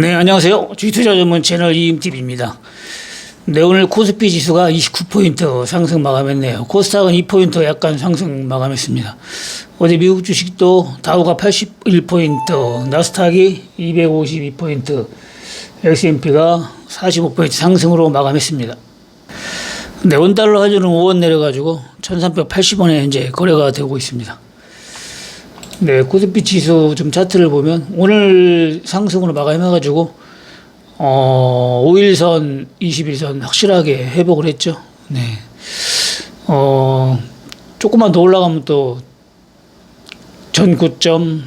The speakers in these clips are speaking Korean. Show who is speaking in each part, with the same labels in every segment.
Speaker 1: 네, 안녕하세요. 주투자 전문 채널 이임TV입니다. 네, 오늘 코스피 지수가 29포인트 상승 마감했네요. 코스닥은 2포인트 약간 상승 마감했습니다. 어제 미국 주식도 다우가 81포인트, 나스닥이 252포인트, S&P가 45포인트 상승으로 마감했습니다. 네, 원달러 화주는 5원 내려가지고 1380원에 현재 거래가 되고 있습니다. 네, 코스피 지수 좀 차트를 보면 오늘 상승으로 마감해가지고 어 5일선, 21선 확실하게 회복을 했죠. 네, 어 조금만 더 올라가면 또 전고점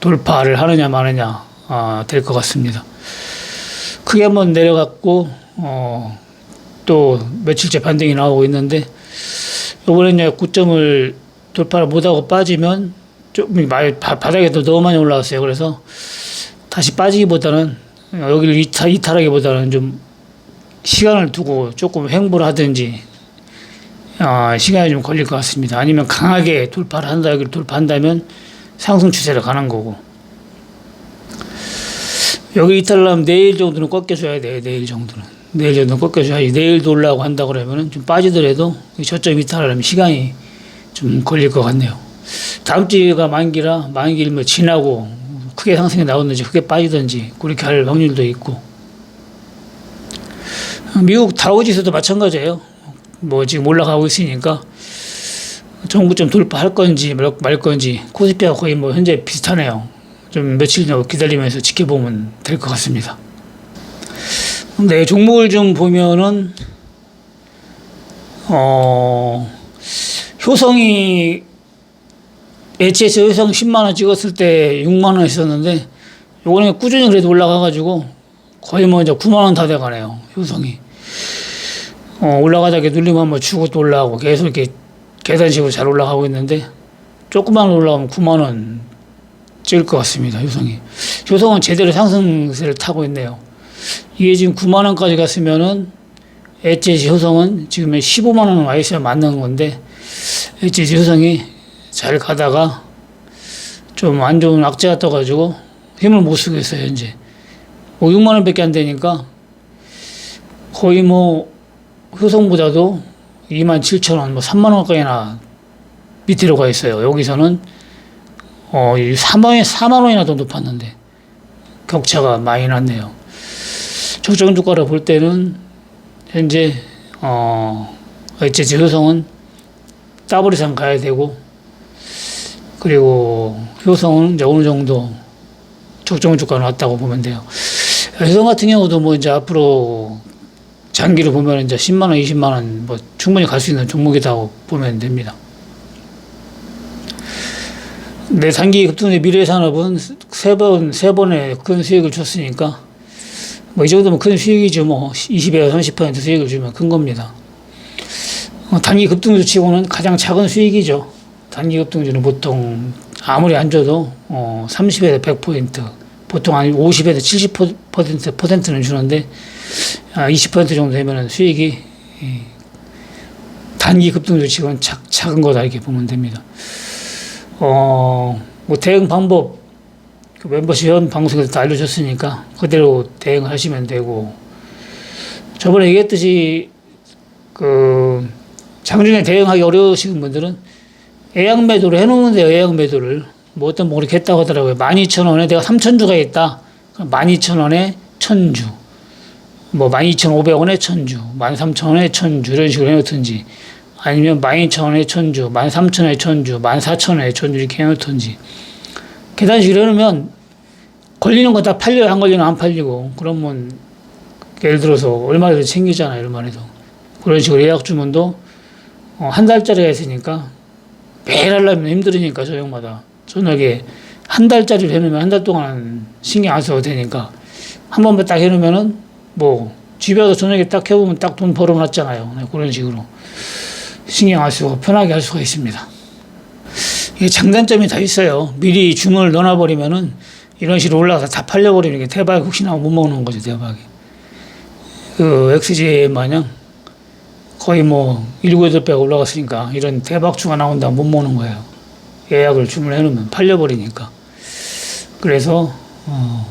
Speaker 1: 돌파를 하느냐 마느냐 아, 될 것 같습니다. 크게 한번 내려갔고 어, 또 며칠째 반등이 나오고 있는데 이번에 이제 9점을 돌파를 못하고 빠지면 좀 많이 바- 바닥에도 너무 많이 올라왔어요. 그래서 다시 빠지기보다는 여기를 이탈, 이탈하기보다는 좀 시간을 두고 조금 횡보를 하든지 아, 시간이 좀 걸릴 것 같습니다. 아니면 강하게 돌파를 한다 여기를 돌파한다면 상승 추세로 가는 거고 여기 이탈하면 내일 정도는 꺾여줘야 돼요. 내일 정도는 내일 정도는 꺾여줘야지 내일도 올라가고 한다 그러면은 좀 빠지더라도 이 저점 이탈하려면 시간이 좀 걸릴 것 같네요. 다음 주가 만기라 만기면 지나고 크게 상승이 나오든지 크게 빠지든지 그렇게 할 확률도 있고 미국 다우지수도 마찬가지예요. 뭐 지금 올라가고 있으니까 정부점 돌파할 건지 말- 말 건지 코스피와 거의 뭐 현재 비슷하네요. 좀 며칠 더 기다리면서 지켜보면 될 것 같습니다. 네, 종목을 좀 보면은 어 효성이 HS 효성 10만 원 찍었을 때 6만 원 했었는데 요번에 꾸준히 그래도 올라가 가지고 거의 뭐 이제 9만 원 다 돼 가네요. 효성이. 어, 올라가다가 눌리면 한번 주고 또 올라가고 계속 이렇게 계단식으로 잘 올라가고 있는데 조금만 올라가면 9만 원 찍을 것 같습니다. 효성이. 효성은 제대로 상승세를 타고 있네요. 이게 지금 9만 원까지 갔으면은 엣지 효성은 지금 15만 원 와 있어야 맞는 건데 엣지 효성이 잘 가다가 좀 안 좋은 악재가 떠가지고 힘을 못 쓰고 있어요 현재 뭐 6만 원밖에 안 되니까 거의 뭐 효성보다도 2만 7천 원, 뭐 3만 원까지나 밑으로 가 있어요. 여기서는 어 4만 원, 4만 원이나 더 높았는데 격차가 많이 났네요. 적정 주가를 볼 때는 현재 어 어째 효성은 더블 이상 가야 되고 그리고 효성은 이제 어느 정도 적정 주가 나왔다고 보면 돼요. 효성 같은 경우도 뭐 이제 앞으로 장기로 보면 이제 10만 원, 20만 원 뭐 충분히 갈 수 있는 종목이라고 보면 됩니다. 내 단기 급등의 미래 산업은 세 번, 세 번의 큰 수익을 줬으니까 뭐 이 정도면 큰 수익이죠. 뭐 20에서 30% 수익을 주면 큰 겁니다. 어, 단기 급등주 치고는 가장 작은 수익이죠. 단기 급등주는 보통 아무리 안 줘도 어, 30에서 100% 보통 한 50에서 70% 퍼센트는 주는데 아, 20% 정도 되면은 수익이 이, 단기 급등주 치고는 작, 작은 거다 이렇게 보면 됩니다. 어, 뭐 대응 방법 그 멤버십 현 방송에서 다 알려줬으니까 그대로 대응하시면 되고 저번에 얘기했듯이 그 장중에 대응하기 어려우신 분들은 예약 매도를 해놓는데요 예약 매도를 뭐 어떤 뭐 그렇게 했다고 하더라고요. 12,000원에 내가 3,000주가 있다. 그럼 12,000원에 1,000주. 뭐 12,500원에 1,000주 13,000원에 1,000주 이런 식으로 해놓든지 아니면 12,000원에 1,000주 13,000원에 1,000주 14,000원에 1,000주 이렇게 해놓든지. 계단식으로 해놓으면 걸리는 거 다 팔려요. 안 걸리는 안 팔리고. 그러면 예를 들어서 얼마라도 챙기잖아요. 얼마라도 그런 식으로 예약 주문도 어, 한 달짜리가 있으니까 매일 하려면 힘들으니까 저녁마다 저녁에 한 달짜리를 해놓으면 한 달 동안 신경 안 써도 되니까 한 번만 딱 해놓으면은 뭐 집에 와서 저녁에 딱 해보면 딱 돈 벌어놨잖아요 네, 그런 식으로 신경 안 쓰고 편하게 할 수가 있습니다. 이게 장단점이 다 있어요. 미리 주문을 넣어버리면은 이런 식으로 올라가서 다 팔려버리는 게 대박이 혹시나 못 먹는 거죠, 대박이. 그 XJ 마냥 거의 뭐 7, 8배가 올라갔으니까 이런 대박주가 나온다 못 먹는 거예요. 예약을 주문해 놓으면 팔려버리니까. 그래서, 어,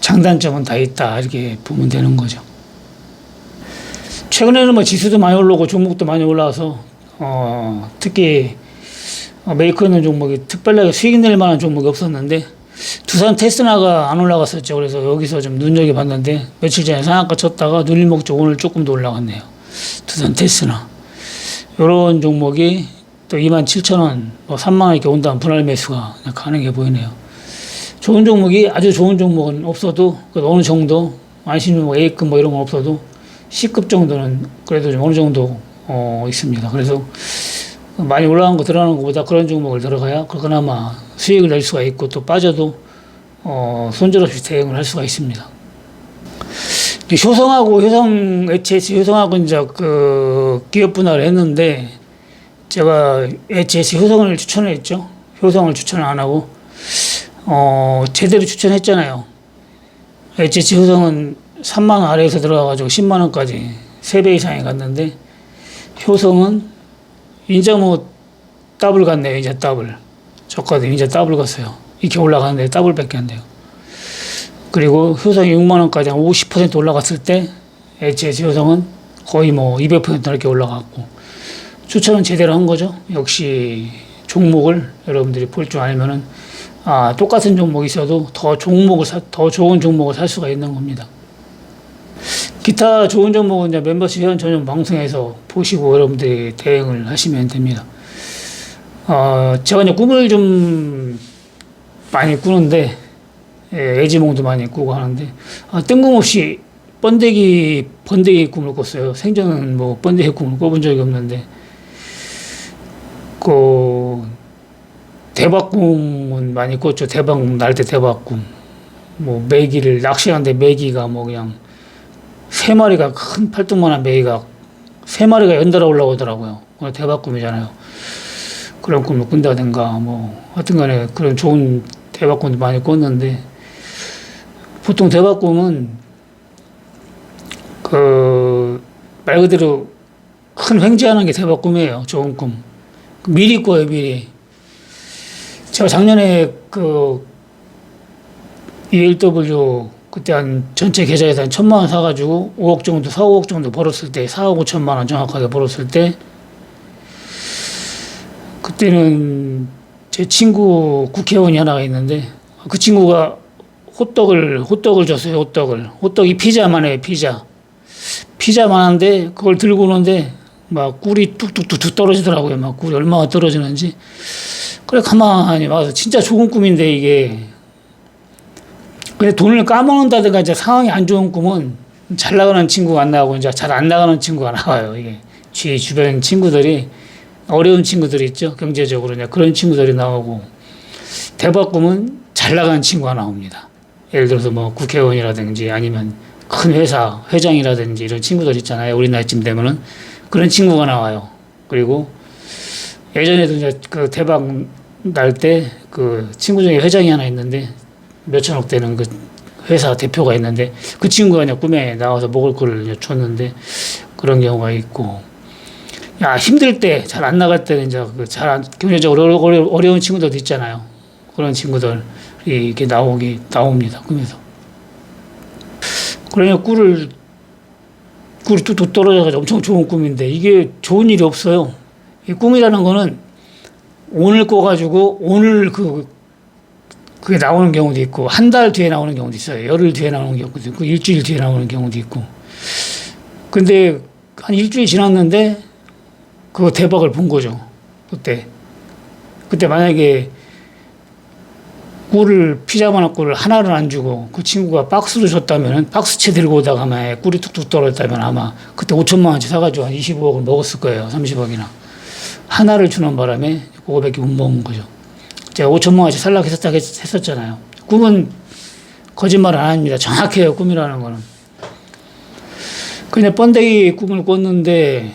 Speaker 1: 장단점은 다 있다 이렇게 보면 되는 거죠. 최근에는 뭐 지수도 많이 올라오고 종목도 많이 올라와서 어, 특히 어, 메이커는 종목이 특별하게 수익 낼 만한 종목이 없었는데 두산 테스나가 안 올라갔었죠. 그래서 여기서 좀 눈여겨 봤는데 며칠 전에 상한가 쳤다가 눌림 목적 오늘 조금 더 올라갔네요. 두산 테스나 이런 종목이 또 2만 7천 원, 뭐 3만 원 이렇게 온다면 분할 매수가 가능해 보이네요. 좋은 종목이 아주 좋은 종목은 없어도 그 어느 정도 안심 뭐 A급 뭐 이런 건 없어도 C급 정도는 그래도 좀 어느 정도 어 있습니다. 그래서 많이 올라간 거 들어가는 것보다 그런 종목을 들어가야 그나마 수익을 낼 수가 있고 또 빠져도 어 손절 없이 대응을 할 수가 있습니다. 이 효성하고 효성 HS 효성하고 이제 그 기업 분할을 했는데 제가 HS 효성을 추천했죠. 효성을 추천을 안 하고 어 제대로 추천했잖아요. HS 효성은 3만 원 아래에서 들어가가지고 10만 원까지 3배 이상이 갔는데 효성은 이제 뭐 더블 갔네요. 이제 더블. 줬거든요. 이제 더블 갔어요. 이렇게 올라가는데 더블밖에 안 돼요. 그리고 효성이 6만 원까지 한 50% 올라갔을 때 HS 효성은 거의 뭐 200% 이렇게 올라갔고 추천은 제대로 한 거죠. 역시 종목을 여러분들이 볼 줄 알면은 아 똑같은 종목이 있어도 더 종목을 사, 더 좋은 종목을 살 수가 있는 겁니다. 기타 좋은 종목은 이제 멤버십 회원 전용 방송에서 보시고 여러분들이 대응을 하시면 됩니다. 어, 제가 이제 꿈을 좀 많이 꾸는데, 예, 애지몽도 많이 꾸고 하는데, 아, 뜬금없이 번데기, 번데기 꿈을 꿨어요. 생전은 뭐 번데기 꿈을 꿔본 적이 없는데, 그, 대박꿈은 많이 꿨죠. 대박 날때 대박꿈. 뭐, 메기를, 낚시하는데 메기가 뭐 그냥, 세 마리가 큰 팔뚝만한 메기가 세 마리가 연달아 올라오더라고요. 오늘 대박 꿈이잖아요. 그런 꿈을 꾼다든가 뭐 하여튼 간에 그런 좋은 대박 꿈도 많이 꿨는데 보통 대박 꿈은 그 말 그대로 큰 횡재하는 게 대박 꿈이에요. 좋은 꿈. 미리 꿔요, 미리. 제가 작년에 그 ELW 그때 한 전체 계좌에서 한 천만 원 사가지고 5억 정도, 4, 5억 정도 벌었을 때, 4억 5천만 원 정확하게 벌었을 때, 그때는 제 친구 국회의원이 하나가 있는데, 그 친구가 호떡을, 호떡을 줬어요, 호떡을. 호떡이 피자만 해요, 피자. 피자만 한데, 그걸 들고 오는데, 막 꿀이 뚝뚝뚝뚝 떨어지더라고요. 막 꿀이 얼마나 떨어지는지. 그래, 가만히 와서 진짜 좋은 꿈인데, 이게. 근데 돈을 까먹는다든가 이제 상황이 안 좋은 꿈은 잘 나가는 친구가 안 나오고 이제 잘 안 나가는 친구가 나와요. 이게 주위 주변 친구들이 어려운 친구들이 있죠. 경제적으로 그런 친구들이 나오고 대박 꿈은 잘 나가는 친구가 나옵니다. 예를 들어서 뭐 국회의원이라든지 아니면 큰 회사 회장이라든지 이런 친구들 있잖아요. 우리 나이쯤 되면은 그런 친구가 나와요. 그리고 예전에도 이제 그 대박 날 때 그 친구 중에 회장이 하나 있는데 몇천억 되는 그 회사 대표가 있는데 그 친구가 그냥 꿈에 나와서 먹을 거를 줬는데 그런 경우가 있고 야 힘들 때 잘 안 나갈 때는 이제 그잘 경제적으로 어려, 어려, 어려운 친구들도 있잖아요 그런 친구들 이 이렇게 나오기 나옵니다 꿈에서 그러냐 꿀을 꿀이 뚝뚝 떨어져가지고 엄청 좋은 꿈인데 이게 좋은 일이 없어요 이 꿈이라는 거는 오늘 꿔가지고 오늘 그 그게 나오는 경우도 있고 한 달 뒤에 나오는 경우도 있어요. 열흘 뒤에 나오는 경우도 있고 일주일 뒤에 나오는 경우도 있고. 근데 한 일주일 지났는데 그 대박을 본 거죠. 그때 그때 만약에 꿀을 피자만한 꿀을 하나를 안 주고 그 친구가 박스로 줬다면 박스채 들고 오다가 아마 꿀이 뚝뚝 떨어졌다면 아마 그때 5천만 원치 사가지고 한 25억을 먹었을 거예요. 30억이나 하나를 주는 바람에 그거밖에 못 먹은 거죠. 제가 5천만 원씩 살라고 했었다 했었잖아요. 꿈은 거짓말 안 합니다. 정확해요. 꿈이라는 거는. 그냥 번데기 꿈을 꿨는데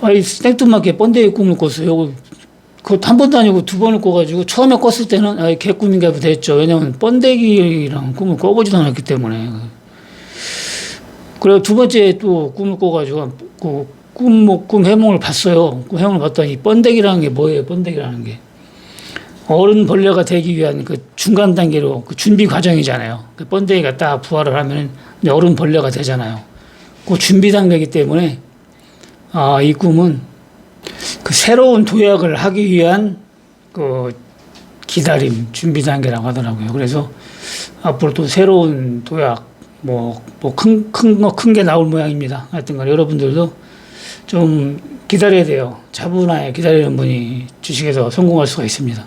Speaker 1: 아이 생뚱맞게 번데기 꿈을 꿨어요. 그 한 번도 아니고 두 번을 꿔가지고 처음에 꿨을 때는 아 개꿈인가 보다 했죠. 왜냐면 번데기랑 꿈을 꿔보지도 않았기 때문에. 그리고 두 번째 또 꿈을 꿔가지고 그 꿈, 꿈 해몽을 봤어요. 꿈 해몽을 봤더니 번데기라는 게 뭐예요? 번데기라는 게. 어른 벌레가 되기 위한 그 중간 단계로 그 준비 과정이잖아요. 그 번데기가 딱 부활을 하면 어른 벌레가 되잖아요. 그 준비 단계이기 때문에 아, 이 꿈은 그 새로운 도약을 하기 위한 그 기다림 준비 단계라고 하더라고요. 그래서 앞으로 또 새로운 도약 뭐 뭐 큰 큰 거 큰 게 나올 모양입니다. 하여튼 간 여러분들도 좀 기다려야 돼요. 차분하게 기다리는 분이 주식에서 성공할 수가 있습니다.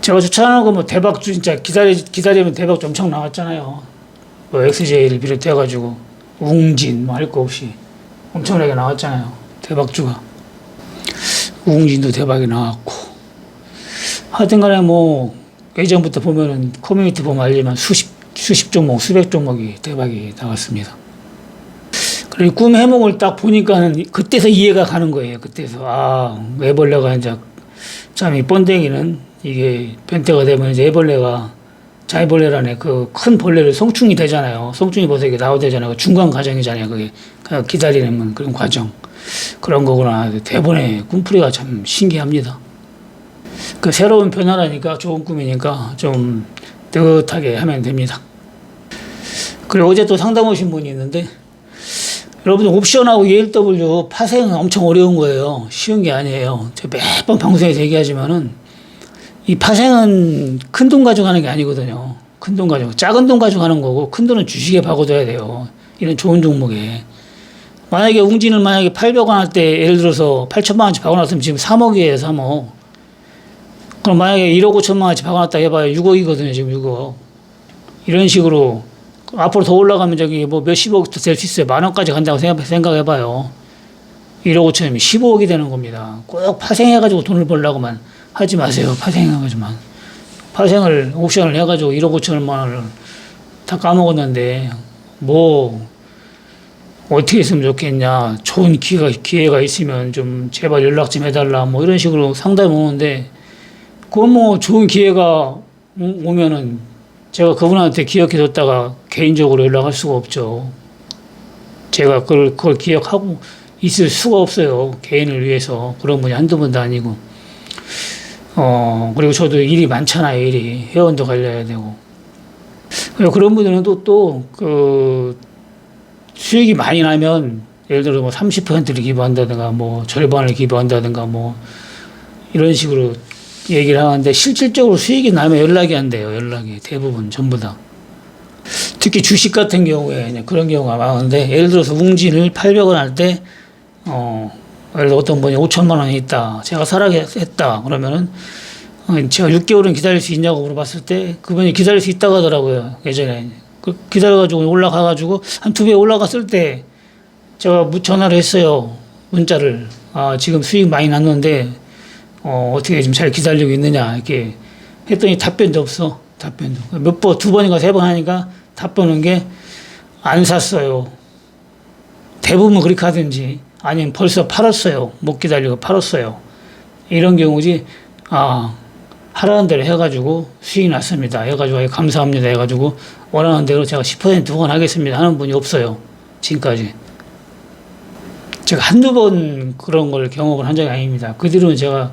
Speaker 1: 제가 추천하는 거 뭐 대박 주 진짜 기다리 기다리면 대박주 엄청 나왔잖아요. 뭐 XJ를 비롯해 가지고 웅진 뭐 할 거 없이 엄청나게 나왔잖아요. 대박주가 웅진도 대박이 나왔고 하여튼 간에 뭐 예전부터 보면은 커뮤니티 보면 알지만 수십 수십 종목 수백 종목이 대박이 나왔습니다. 그리고 꿈 해몽을 딱 보니까는 그때서 이해가 가는 거예요. 그때서 아 애벌레가 이제 참 이 번데기는 이게 변태가 되면 이제 애벌레가 자이벌레라네 그큰 벌레를 성충이 되잖아요. 성충이 벌써 이게 나오야 되잖아요. 그 중간 과정이잖아요. 그게 그냥 기다리는 그런 과정 그런 거구나. 대본의 꿈풀이가 참 신기합니다. 그 새로운 변화라니까 좋은 꿈이니까 좀 뜨뜻하게 하면 됩니다. 그리고 어제 또 상담 오신 분이 있는데 여러분 옵션하고 ELW 파생은 엄청 어려운 거예요. 쉬운 게 아니에요. 제가 매번 방송에서 얘기하지만은 이 파생은 큰 돈 가져가는 게 아니거든요. 큰 돈 가지고 작은 돈 가져가는 거고 큰 돈은 주식에 박아둬야 돼요. 이런 좋은 종목에 만약에 웅진을 만약에 800원 할 때 예를 들어서 8천만 원치 박아놨으면 지금 3억이에요, 3억. 그럼 만약에 1억 5천만 원치 박아놨다 해봐요. 6억이거든요, 지금 6억. 이런 식으로 앞으로 더 올라가면 저기 뭐 몇십억도 될수 있어요. 만 원까지 간다고 생각, 생각 해봐요. 1억 5천이면 15억이 되는 겁니다. 꼭 파생해가지고 돈을 벌라고만 하지 마세요. 파생해가지고만. 파생을, 옵션을 해가지고 1억 5천만 원을 다 까먹었는데, 뭐, 어떻게 했으면 좋겠냐. 좋은 기회가, 기회가 있으면 좀 제발 연락 좀 해달라. 뭐 이런 식으로 상담이 오는데, 그건 뭐 좋은 기회가 오- 오면은 제가 그분한테 기억해뒀다가 개인적으로 연락할 수가 없죠. 제가 그걸, 그걸 기억하고 있을 수가 없어요. 개인을 위해서. 그런 분이 한두 번도 아니고. 어, 그리고 저도 일이 많잖아요, 일이. 회원도 관리해야 되고. 그런 분들은 또, 또, 그, 수익이 많이 나면, 예를 들어 뭐 30%를 기부한다든가, 뭐 절반을 기부한다든가, 뭐, 이런 식으로 얘기를 하는데, 실질적으로 수익이 나면 연락이 안 돼요, 연락이. 대부분, 전부 다. 특히 주식 같은 경우에 그런 경우가 많은데, 예를 들어서 웅진을 800원 할 때, 어, 예를 들어 어떤 분이 5천만 원이 있다. 제가 사라했다. 그러면은, 어, 제가 6개월은 기다릴 수 있냐고 물어봤을 때, 그분이 기다릴 수 있다고 하더라고요. 예전에. 그 기다려가지고 올라가가지고, 한 두 배 올라갔을 때, 제가 무- 전화를 했어요. 문자를. 아, 지금 수익 많이 났는데, 어, 어떻게 좀잘 기다리고 있느냐. 이렇게 했더니 답변도 없어. 답변도. 몇 번, 두 번인가 세 번 하니까 답변 온 게, 안 샀어요. 대부분 그렇게 하든지, 아니면 벌써 팔았어요. 못 기다리고 팔았어요. 이런 경우지, 아, 하라는 대로 해가지고 수익이 났습니다. 해가지고 예, 감사합니다. 해가지고 원하는 대로 제가 10% 후원하겠습니다. 하는 분이 없어요. 지금까지. 제가 한두 번 그런 걸 경험을 한 적이 아닙니다. 그 뒤로는 제가,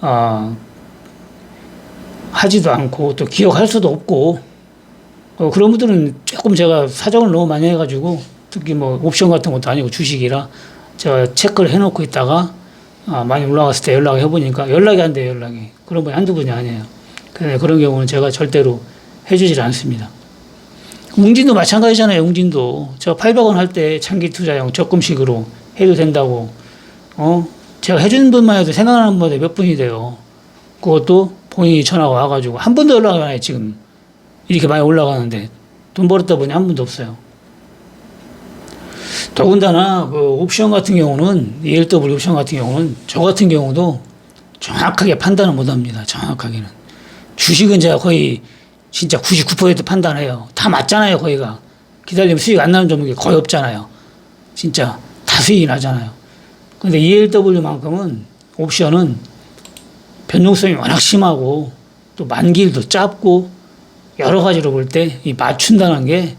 Speaker 1: 아, 하지도 않고 또 기억할 수도 없고, 어, 그런 분들은 조금 제가 사정을 너무 많이 해가지고, 특히 뭐 옵션 같은 것도 아니고 주식이라 제가 체크를 해놓고 있다가 아, 많이 올라갔을 때 연락을 해보니까 연락이 안 돼요, 연락이. 그런 분이 한두 분이 아니에요. 근데 그런 경우는 제가 절대로 해주질 않습니다. 웅진도 마찬가지잖아요, 웅진도. 제가 800원 할 때 장기 투자용 적금식으로 해도 된다고. 어? 제가 해주는 분만 해도 생각나는 분이 몇 분이 돼요. 그것도 본인이 전화가 와가지고 한 번도 연락이 안 해요, 지금. 이렇게 많이 올라가는데. 돈 벌었다 보니 한 분도 없어요. 더군다나 그 옵션 같은 경우는 ELW 옵션 같은 경우는 저 같은 경우도 정확하게 판단을 못 합니다. 정확하게는. 주식은 제가 거의 진짜 99% 판단해요. 다 맞잖아요, 거의가. 기다리면 수익 안 나는 종목이 거의 없잖아요. 진짜 다 수익이 나잖아요. 근데 ELW만큼은 옵션은 변동성이 워낙 심하고 또 만기일도 짧고 여러 가지로 볼 때 이 맞춘다는 게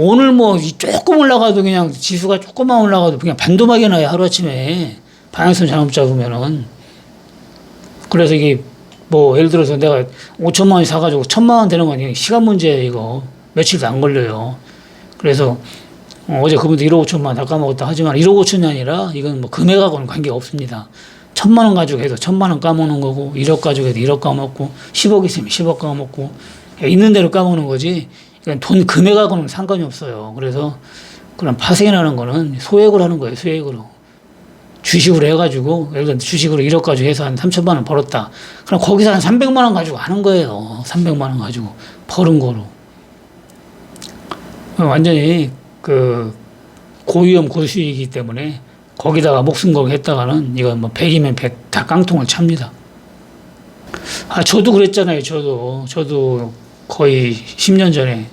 Speaker 1: 오늘 뭐 조금 올라가도 그냥 지수가 조금만 올라가도 그냥 반도막이 나요 하루아침에. 방향성 잘못 잡으면은. 그래서 이게 뭐 예를 들어서 내가 5천만 원 사가지고 천만 원 되는 건 그냥 시간 문제예요 이거. 며칠도 안 걸려요. 그래서 어, 어제 그분도 1억 5천만 원다 까먹었다 하지만 1억 5천이 아니라 이건 뭐 금액하고는 관계가 없습니다. 천만 원 가지고 해도 천만 원 까먹는 거고 1억 가지고 해도 1억 까먹고 10억 있으면 10억 까먹고 있는 대로 까먹는 거지 돈 금액하고는 상관이 없어요. 그래서 그런 파생이라는 거는 소액으로 하는 거예요. 소액으로. 주식으로 해가지고 예를 들어 주식으로 1억 가지고 해서 한 3천만 원 벌었다. 그럼 거기서 한 300만 원 가지고 하는 거예요. 300만 원 가지고 벌은 거로. 완전히 그 고위험 고수익이기 때문에 거기다가 목숨 걸고 했다가는 이건 뭐 100이면 100 다 깡통을 찹니다. 아, 저도 그랬잖아요. 저도. 저도 거의 10년 전에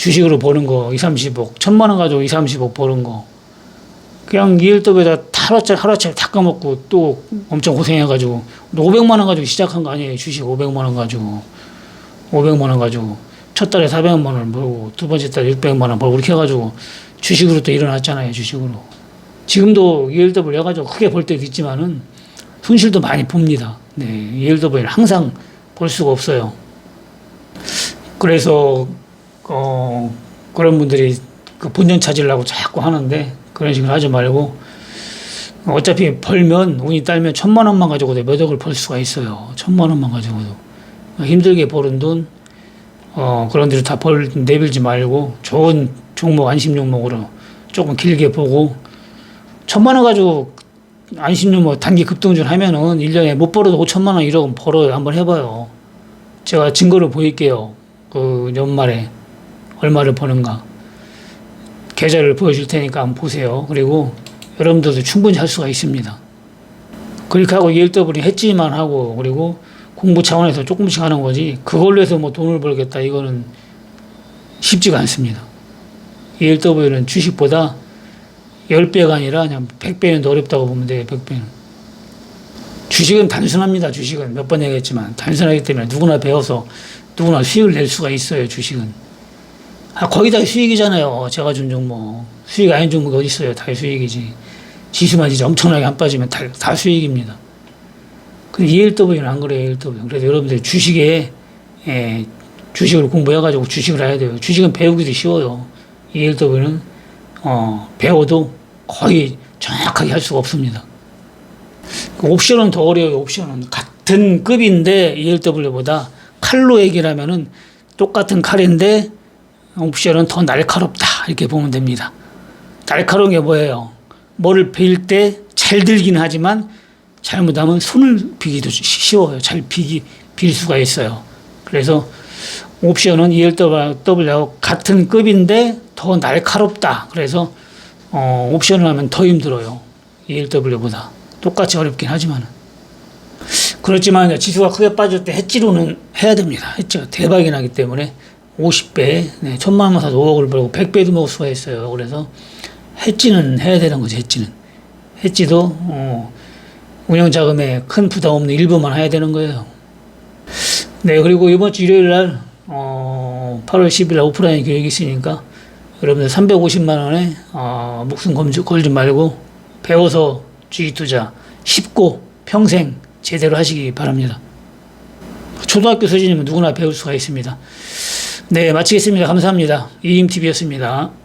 Speaker 1: 주식으로 버는 거 2, 30억, 천만 원 가지고 2, 30억 버는 거. 그냥 이일dob에다 하루짜리 하루짜리 다 까먹고 또 엄청 고생해가지고 500만 원 가지고 시작한 거 아니에요. 주식 500만 원 가지고. 500만 원 가지고. 첫 달에 400만 원 벌고 두 번째 달에 600만 원 벌고 이렇게 해가지고 주식으로 또 일어났잖아요. 주식으로. 지금도 ELW 해가지고 크게 벌 때도 있지만은 손실도 많이 봅니다. 네, ELW는 항상 볼 수가 없어요. 그래서 어, 그런 분들이 그 본전 찾으려고 자꾸 하는데 그런 식으로 하지 말고 어차피 벌면 운이 딸면 천만 원만 가지고도 몇 억을 벌 수가 있어요. 천만 원만 가지고도 힘들게 버는 돈 어, 그런 데로 다 벌 내밀지 말고 좋은 종목 안심 종목으로 조금 길게 보고 천만 원 가지고 안심료 뭐 단기 급등전 하면은 1년에 못 벌어도 5천만 원 1억은 벌어요. 한번 해봐요. 제가 증거를 보일게요. 그 연말에 얼마를 버는가. 계좌를 보여줄 테니까 한번 보세요. 그리고 여러분들도 충분히 할 수가 있습니다. 그렇게 하고 ELW이 했지만 하고 그리고 공부 차원에서 조금씩 하는 거지 그걸로 해서 뭐 돈을 벌겠다 이거는 쉽지가 않습니다. ELW는 주식보다 10배가 아니라 그냥 100배는 더 어렵다고 보면 돼요. 100배는. 주식은 단순합니다. 주식은 몇 번 얘기했지만 단순하기 때문에 누구나 배워서 누구나 수익을 낼 수가 있어요. 주식은. 아, 거의 다 수익이잖아요. 제가 준 종목. 수익 아닌 종목이 어디 있어요. 다 수익이지. 지수만 진짜 엄청나게 안 빠지면 다, 다 수익입니다. 근데 ELW는 안 그래요. ELW. 그래서 여러분들 주식에 예, 주식을 공부해가지고 주식을 해야 돼요. 주식은 배우기도 쉬워요. ELW는 어, 배워도 거의 정확하게 할 수가 없습니다. 그 옵션은 더 어려워요. 옵션은 같은 급인데 ELW보다 칼로 얘기를 하면은 똑같은 칼인데 옵션은 더 날카롭다 이렇게 보면 됩니다. 날카로운 게 뭐예요? 뭐를 빌때잘 들긴 하지만 잘못하면 손을 비기도 쉬워요. 잘 비기 빌 수가 있어요. 그래서 옵션은 ELW하고 같은 급인데 더 날카롭다. 그래서 어, 옵션을 하면 더 힘들어요. ELW보다 똑같이 어렵긴 하지만 그렇지만 지수가 크게 빠질 때 해지로는 해야 됩니다. 해지가 대박이 나기 때문에 50배, 네, 천만 원 사도 5억을 벌고 100배도 먹을 수가 있어요. 그래서 해지는 해야 되는 거죠. 해지는 해지도 어, 운영 자금에 큰 부담 없는 일부만 해야 되는 거예요. 네, 그리고 이번 주 일요일 날 어, 8월 10일 날 오프라인 교육이 있으니까 여러분들 350만 원에 어, 목숨 걸지, 걸지 말고 배워서 주식 투자 쉽고 평생 제대로 하시기 바랍니다. 초등학교 수준이면 누구나 배울 수가 있습니다. 네, 마치겠습니다. 감사합니다. 이임TV였습니다.